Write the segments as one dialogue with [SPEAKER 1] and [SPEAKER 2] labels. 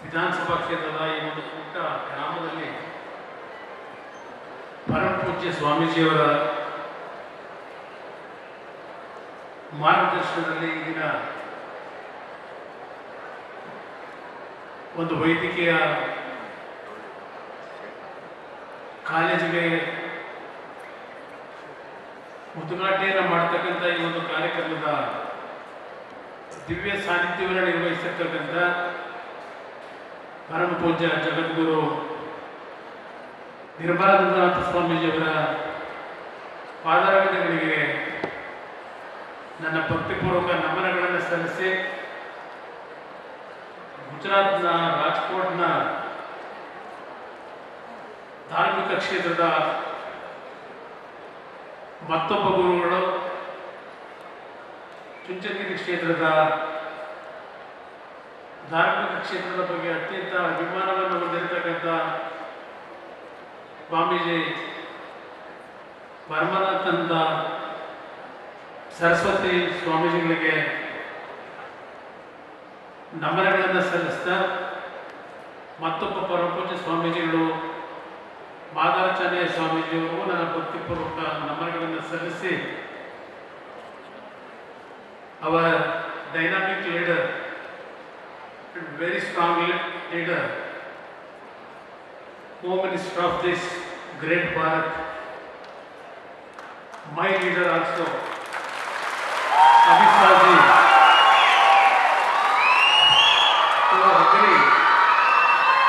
[SPEAKER 1] ವಿಧಾನಸಭಾ ಕ್ಷೇತ್ರದ ಈ ಒಂದು ಪುಟ್ಟ ಗ್ರಾಮದಲ್ಲಿ ಪರಮ ಪೂಜ್ಯ ಸ್ವಾಮೀಜಿಯವರ ಮಾರ್ಗದರ್ಶನದಲ್ಲಿ ಈಗಿನ ಒಂದು ವೈದ್ಯಕೀಯ ಕಾಲೇಜಿಗೆ ಉದ್ಘಾಟನೆಯನ್ನು ಮಾಡ್ತಕ್ಕಂಥ ಈ ಒಂದು ಕಾರ್ಯಕ್ರಮದ ದಿವ್ಯ ಸಾನ್ನಿಧ್ಯವನ್ನು ನಿರ್ವಹಿಸಿರ್ತಕ್ಕಂಥ ಪರಮ ಪೂಜ್ಯ ಜಗದ್ಗುರು ನಿರ್ಮಲಾನಂದನಾಥ ಸ್ವಾಮೀಜಿಯವರ ಪಾದರವಿಂದಗಳಿಗೆ ನನ್ನ ಭಕ್ತಿಪೂರ್ವಕ ನಮನಗಳನ್ನು ಸಲ್ಲಿಸಿ ಗುಜರಾತ್ನ ರಾಜ್ಕೋಟ್ನ ಧಾರ್ಮಿಕ ಕ್ಷೇತ್ರದ ಮತ್ತೊಬ್ಬ ಗುರುಗಳು ಚುಂಚನಗಿರಿ ಕ್ಷೇತ್ರದ ಧಾರ್ಮಿಕ ಕ್ಷೇತ್ರದ ಬಗ್ಗೆ ಅತ್ಯಂತ ಅಭಿಮಾನವನ್ನು ಹೊಂದಿರತಕ್ಕಂಥ ಸ್ವಾಮೀಜಿ ಪರಮಾನಂದ ಸರಸ್ವತಿ ಸ್ವಾಮೀಜಿಗಳಿಗೆ ನಮನಗಳನ್ನು ಸಲ್ಲಿಸಿದ ಮತ್ತೊಬ್ಬ ಪರಮಪೂಜ್ಯ ಸ್ವಾಮೀಜಿಗಳು ಮಾದಾಚಾರ್ಯ ಸ್ವಾಮೀಜಿಯವರು ನನ್ನ ಭಕ್ತಿಪೂರ್ವಕ ನಮನಗಳನ್ನು ಸಲ್ಲಿಸಿ our dynamic leader, very strong leader, Home Minister of this great Bharat, my leader also, Amit Saji, who agree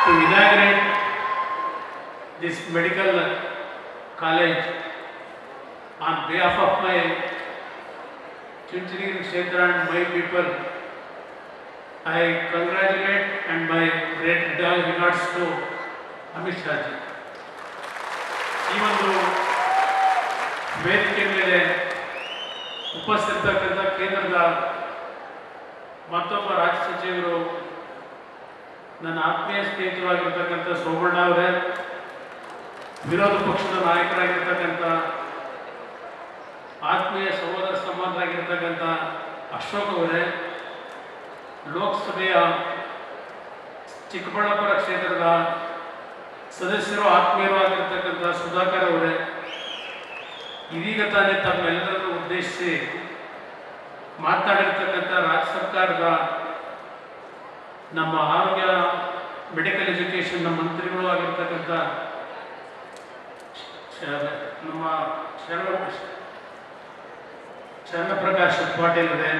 [SPEAKER 1] to inaugurate this medical college on behalf of my Chinchini Kshetra and my people. I congratulate and my great regards to Shah ji. ಈ ಒಂದು ವೇದಿಕೆ ಮೇಲೆ ಉಪಸ್ಥಿತಕ್ಕಂಥ ಕೇಂದ್ರದ ಮತ್ತೊಬ್ಬ ರಾಜ್ಯ ಸಚಿವರು ನನ್ನ ಆತ್ಮೀಯ ಸ್ನೇಹಿತರಾಗಿರ್ತಕ್ಕಂಥ ಸೋಮಣ್ಣ ಅವರೇ, ವಿರೋಧ ಪಕ್ಷದ ನಾಯಕರಾಗಿರ್ತಕ್ಕಂಥ ಆತ್ಮೀಯ ಸಹೋದರ ಸಮಾನರಾಗಿರ್ತಕ್ಕಂಥ ಅಶೋಕ್ ಅವರೇ, ಲೋಕಸಭೆಯ ಚಿಕ್ಕಬಳ್ಳಾಪುರ ಕ್ಷೇತ್ರದ ಸದಸ್ಯರು ಆತ್ಮೀಯರು ಆಗಿರ್ತಕ್ಕಂಥ ಸುಧಾಕರ್ ಅವರೇ, ಇದೀಗ ತಾನೇ ತಮ್ಮೆಲ್ಲರನ್ನು ಉದ್ದೇಶಿಸಿ ಮಾತನಾಡಿರ್ತಕ್ಕಂಥ ರಾಜ್ಯ ಸರ್ಕಾರದ ನಮ್ಮ ಆರೋಗ್ಯ ಮೆಡಿಕಲ್ ಎಜುಕೇಷನ್ನ ಮಂತ್ರಿಗಳು ಆಗಿರ್ತಕ್ಕಂಥ ನಮ್ಮ ಶರಣ ಶರಣಪ್ರಕಾಶ್ ಪಾಟೀಲ್ ಅವರೇ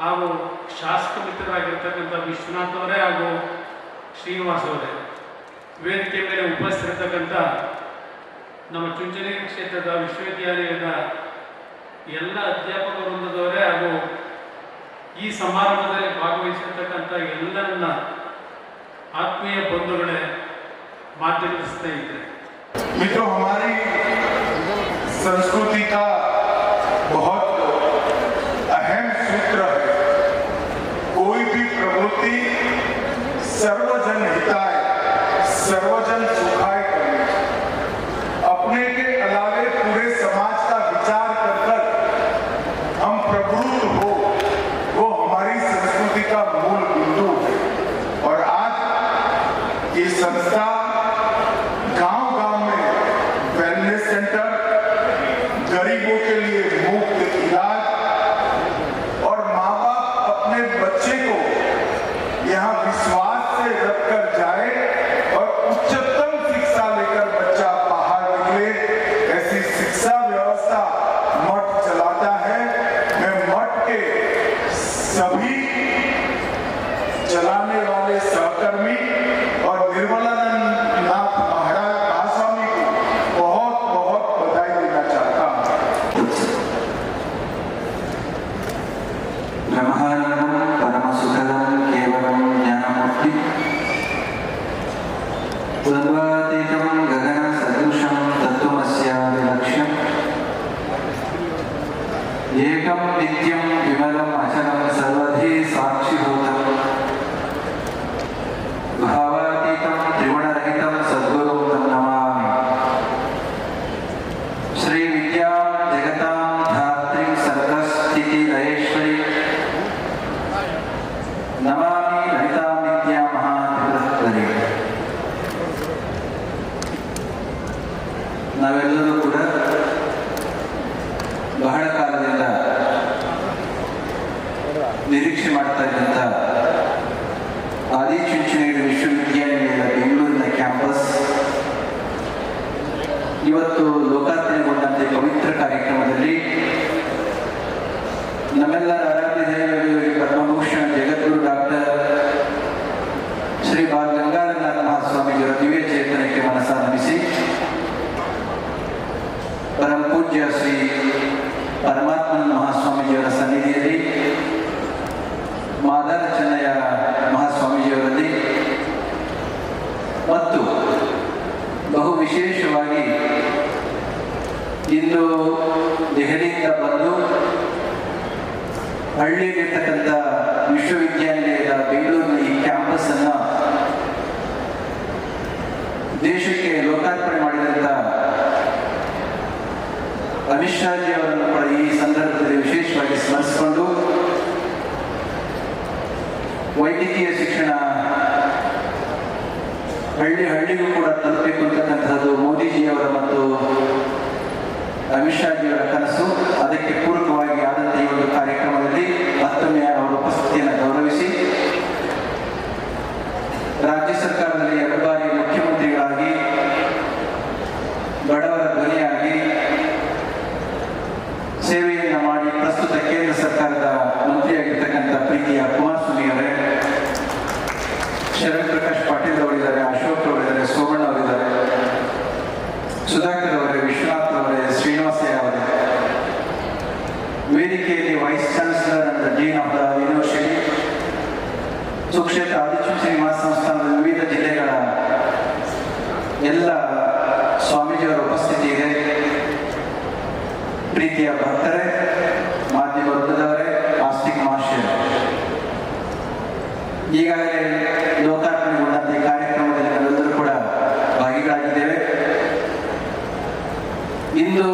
[SPEAKER 1] ಹಾಗೂ ಶಾಸಕ ಮಿತ್ರರಾಗಿರ್ತಕ್ಕಂಥ ವಿಶ್ವನಾಥ್ ಅವರೇ ಹಾಗೂ ಶ್ರೀನಿವಾಸ್ ಅವರೇ ವೇದಿಕೆ ಮೇಲೆ ಉಪಸ್ಥಿತಿರ್ತಕ್ಕಂಥ ನಮ್ಮ ಚುಂಚನಗಿರಿ ಕ್ಷೇತ್ರದ ವಿಶ್ವವಿದ್ಯಾಲಯದ ಎಲ್ಲ ಅಧ್ಯಾಪಕ ವೃಂದದವರೇ ಹಾಗೂ ಈ ಸಮಾರಂಭದಲ್ಲಿ ಭಾಗವಹಿಸಿರ್ತಕ್ಕಂಥ ಎಲ್ಲರನ್ನ ಆತ್ಮೀಯ ಬಂಧುಗಳೇ ಮಾಧ್ಯಮದ ಸ್ನೇಹಿತರೆ
[SPEAKER 2] मित्रों हमारी संस्कृति का
[SPEAKER 3] Sermon success. ನಾವೆಲ್ಲರೂ ಕೂಡ ಬಹಳ ಕಾಲದಿಂದ ನಿರೀಕ್ಷೆ ಮಾಡ್ತಾ ಇದ್ದಂತ ಆದಿಚುಂಚನಗಿರಿ ವಿಶ್ವವಿದ್ಯಾನಿಲಯದ ಬೆಂಗಳೂರಿನ ಕ್ಯಾಂಪಸ್. ಇವತ್ತು ಲೋಕಾರ್ಪಣೆಗೊಂಡಂತೆ ಪವಿತ್ರ ಕಾರ್ಯಕ್ರಮದಲ್ಲಿ ನಮ್ಮೆಲ್ಲರ ಆರಾಧ್ಯ ವಿಶೇಷವಾಗಿ ಇಂದು ದೆಹಲಿಯಿಂದ ಬಂದು ಹಳ್ಳಿಯಲ್ಲಿರ್ತಕ್ಕಂಥ ವಿಶ್ವವಿದ್ಯಾನಿಲಯದ ಬೆಂಗಳೂರಿನ ಈ ಕ್ಯಾಂಪಸ್ ಅನ್ನ ದೇಶಕ್ಕೆ ಲೋಕಾರ್ಪಣೆ ಮಾಡಿದಂಥ ಅಮಿತ್ ಶಾಜಿ ಅವರನ್ನು ಕೂಡ ಈ ಸಂದರ್ಭದಲ್ಲಿ ವಿಶೇಷವಾಗಿ ಸ್ಮರಿಸಿಕೊಂಡು ವೈದ್ಯಕೀಯ ಶಿಕ್ಷಣ ಹಳ್ಳಿ ಹಳ್ಳಿಗೂ ಕೂಡ ತಲುಪಬೇಕು ಅಂತಕ್ಕಂಥದ್ದು ಮೋದಿಜಿಯವರ ಮತ್ತು ಅಮಿತ್ ಶಾಜಿಯವರ ಕನಸು. ಅದಕ್ಕೆ ಪೂರಕವಾಗಿ ಆದಂಥ ಈ ಒಂದು ಕಾರ್ಯಕ್ರಮದಲ್ಲಿ ಮತ್ತೊಮ್ಮೆ ಅವರ ಉಪಸ್ಥಿತಿಯನ್ನು ಗೌರವಿಸಿ. ರಾಜ್ಯ ಸರ್ಕಾರದಲ್ಲಿ ಸುಧಾಕರ್ ಅವರೇ ವಿಶ್ವನಾಥ್ ಅವರೇ ಶ್ರೀನಿವಾಸಯ್ಯ ಅವರೇ ವೇದಿಕೆಯಲ್ಲಿ vice chancellor and dean the university ಸುಕ್ಷೇತ್ರ ಆದಿಚು ಶ್ರೀನಿವಾಸ ಸಂಸ್ಥಾನದ ವಿವಿಧ ಜಿಲ್ಲೆಗಳ ಎಲ್ಲ ಸ್ವಾಮೀಜಿಯವರ ಉಪಸ್ಥಿತಿ ಇದೆ. ಪ್ರೀತಿಯ ಭಕ್ತರೇ ಮಾಧ್ಯಮ ವೃಂದದವರೇ ಆಸ್ತಿಕ್ ಮಹಾಶಯ ಈಗಾಗಲೇ ಲೋಕಾರ್ಪಣೆಗೊಂಡಂತೆ ಈ ಕಾರ್ಯಕ್ರಮದಲ್ಲಿ ನಾವೆಲ್ಲರೂ ಕೂಡ ಭಾಗಿಗಳಾಗಿದ್ದೇವೆ ಇಂದು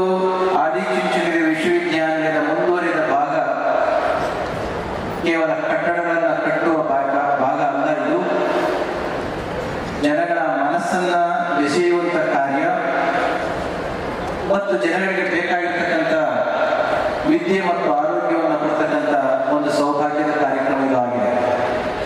[SPEAKER 3] ಆದಿಚುಂಚನಗಿರಿ ವಿಶ್ವವಿದ್ಯಾನಿಲಯದ ಮುಂದುವರಿದ ಭಾಗ ಕೇವಲ ಕಟ್ಟಡಗಳನ್ನು ಕಟ್ಟುವ ಭಾಗ ಭಾಗ ಅಲ್ಲ ಇದು ಜನಗಳ ಬೆಸೆಯುವಂತ ಕಾರ್ಯ ಮತ್ತು ಜನಗಳಿಗೆ ಬೇಕಾಗಿರ್ತಕ್ಕಂಥ ವಿದ್ಯೆ ಮತ್ತು ಆರೋಗ್ಯ